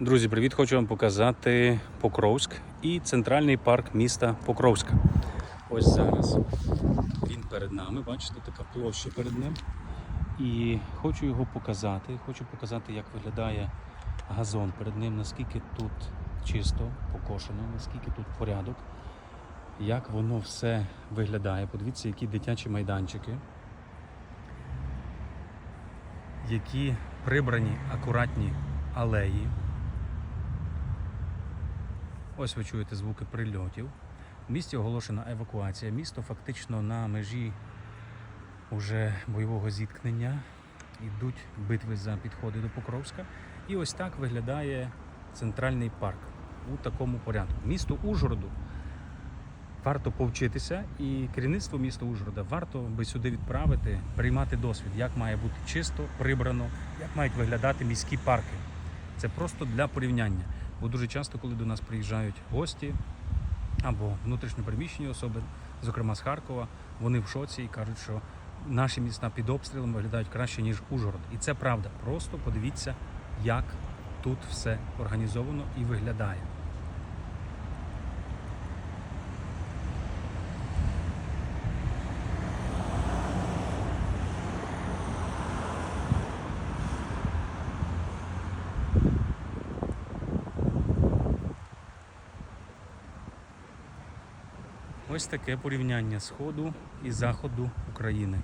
Друзі, привіт! Хочу вам показати Покровськ і центральний парк міста Покровська. Ось зараз він перед нами, бачите, така площа перед ним. І хочу його показати. Хочу показати, як виглядає газон перед ним, наскільки тут чисто, покошено, наскільки тут порядок, як воно все виглядає. Подивіться, які дитячі майданчики, які прибрані акуратні алеї. Ось ви чуєте звуки прильотів. В місті оголошена евакуація. Місто фактично на межі уже бойового зіткнення. Йдуть битви за підходи до Покровська. І ось так виглядає центральний парк у такому порядку. Місто Ужгороду варто повчитися, і керівництво міста Ужгорода варто би сюди відправити, приймати досвід, як має бути чисто, прибрано, як мають виглядати міські парки. Це просто для порівняння. Бо дуже часто, коли до нас приїжджають гості або внутрішньопереміщені особи, зокрема з Харкова, вони в шоці і кажуть, що наші міста під обстрілом виглядають краще, ніж Ужгород. І це правда. Просто подивіться, як тут все організовано і виглядає. Ось таке порівняння сходу і заходу України.